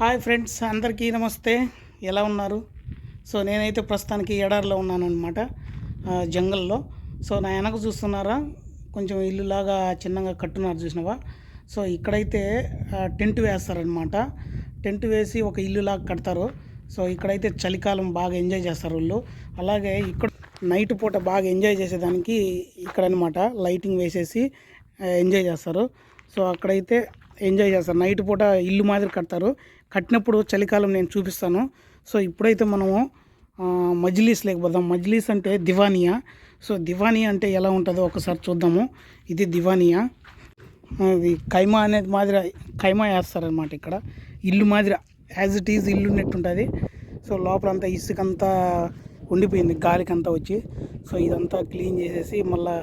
Hi friends అందరికీ నమస్తే. ఎలా ఉన్నారు? సో నేనైతే ప్రస్తుతానికి ఎడారిలో ఉన్నాను అనమాట జంగల్లో. సో నా వెనక చూస్తున్నారా? కొంచెం ఇల్లులాగా చిన్నగా కట్టున్నారు చూసినవా? సో ఇక్కడైతే టెంట్ వేస్తారనమాట టెంట్ వేసి ఒక ఇల్లులాగా కడతారు. సో ఇక్కడైతే చలికాలం బాగా ఎంజాయ్ చేస్తారు వాళ్ళు. అలాగే ఇక్కడ నైట్ పూట బాగా ఎంజాయ్ చేసేదానికి ఇక్కడ అనమాట లైటింగ్ వేసేసి ఎంజాయ్ చేస్తారు. సో అక్కడైతే ఎంజాయ్ చేస్తారు. నైట్ పూట ఇల్లు మాదిరి కడతారు. కట్టినప్పుడు చలికాలం నేను చూపిస్తాను. సో ఇప్పుడైతే మనము మజ్లీస్ లేకపోదాం మజ్లీస్ అంటే దివానియా. సో దివానియా అంటే ఎలా ఉంటుందో ఒకసారి చూద్దాము. ఇది దివానియా. అది కైమా అనేది మాదిరి కైమా వేస్తారనమాట ఇక్కడ. ఇల్లు మాదిరి యాజ్ ఇట్ ఈజ్ ఇల్లు ఉన్నట్టు ఉంటుంది సో లోపలంతా ఇసుకంతా ఉండిపోయింది గాలికంతా వచ్చి. సో ఇదంతా క్లీన్ చేసేసి మళ్ళీ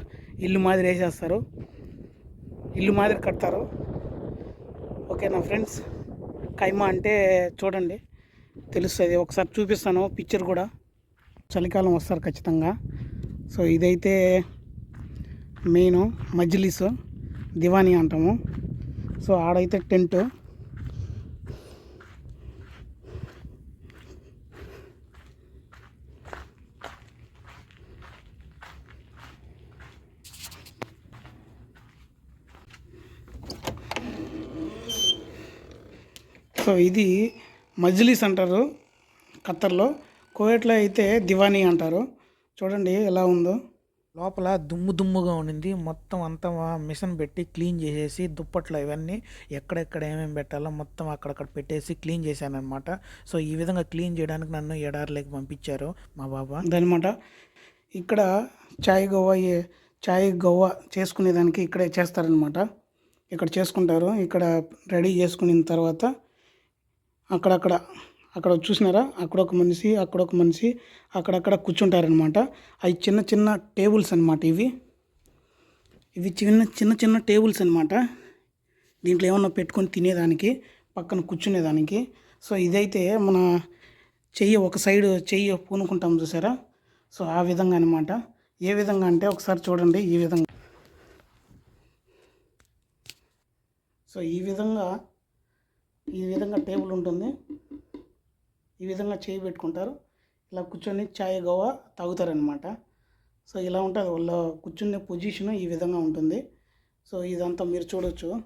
ఇల్లు మాదిరి వేసేస్తారు. ఇల్లు మాదిరి కడతారు. ఓకేనా ఫ్రెండ్స్ కైమా అంటే చూడండి తెలుస్తుంది. ఒకసారి చూపిస్తాను పిక్చర్ కూడా. చలికాలం వస్తారు ఖచ్చితంగా. సో ఇదైతే మెయిన్ మజ్లిస్ దివానీ అంటాము. సో ఆడైతే టెంట్. సో ఇది మజ్లిస్ అంటారు ఖత్తర్లో. కోయట్లో అయితే దివానీ అంటారు. చూడండి ఎలా ఉందో. లోపల దుమ్ము దుమ్ముగా ఉండింది. మొత్తం అంతా మిషన్ పెట్టి క్లీన్ చేసేసి దుప్పట్లు ఇవన్నీ ఎక్కడెక్కడ ఏమేమి పెట్టాలో మొత్తం అక్కడక్కడ పెట్టేసి క్లీన్ చేశాను అనమాట సో ఈ విధంగా క్లీన్ చేయడానికి నన్ను ఎడారిలోకి పంపించారు మా బాబా. అదనమాట ఇక్కడ చాయ్ గవ్వ ఏ- చాయ్ గవ్వ చేసుకునేదానికి ఇక్కడే చేస్తారనమాట ఇక్కడ చేసుకుంటారు. ఇక్కడ రెడీ చేసుకున్న తర్వాత అక్కడక్కడ అక్కడ చూసినారా? అక్కడ ఒక మనిషి అక్కడ ఒక మనిషి అక్కడక్కడ కూర్చుంటారనమాట అవి చిన్న చిన్న టేబుల్స్ అనమాట ఇవి. ఇవి చిన్న చిన్న చిన్న టేబుల్స్ అనమాట దీంట్లో ఏమన్నా పెట్టుకొని తినేదానికి పక్కన కూర్చునేదానికి. సో ఇదైతే మన చెయ్యి ఒక సైడ్ చెయ్యి పూనుకుంటాం చూసారా? సో ఆ విధంగా అనమాట ఏ విధంగా అంటే ఒకసారి చూడండి ఈ విధంగా. సో ఈ విధంగా ఈ విధంగా టేబుల్ ఉంటుంది. ఈ విధంగా చేయి పెట్టుకుంటారు. ఇలా కూర్చొని చాయ్ గోవా తాగుతారనమాట సో ఇలా ఉంటుంది. వాళ్ళ కూర్చునే పొజిషన్ ఈ విధంగా ఉంటుంది. సో ఇదంతా మీరు చూడొచ్చు.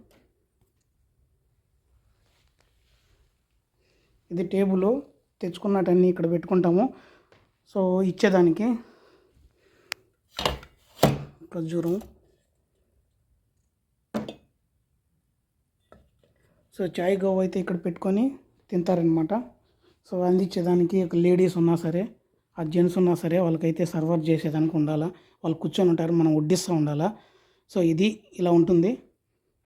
ఇది టేబుల్ తెచ్చుకున్నటన్నీ ఇక్కడ పెట్టుకుంటాము. సో ఇచ్చేదానికి. ఖర్జూరం సో చాయ్ గవ్ అయితే ఇక్కడ పెట్టుకొని తింటారనమాట సో అందించేదానికి ఒక లేడీస్ ఉన్నా సరే ఆ జెంట్స్ ఉన్నా సరే వాళ్ళకైతే సర్వర్ చేసేదానికి ఉండాలా. వాళ్ళు కూర్చొని ఉంటారు మనం వడ్డిస్తూ ఉండాలా. సో ఇది ఇలా ఉంటుంది.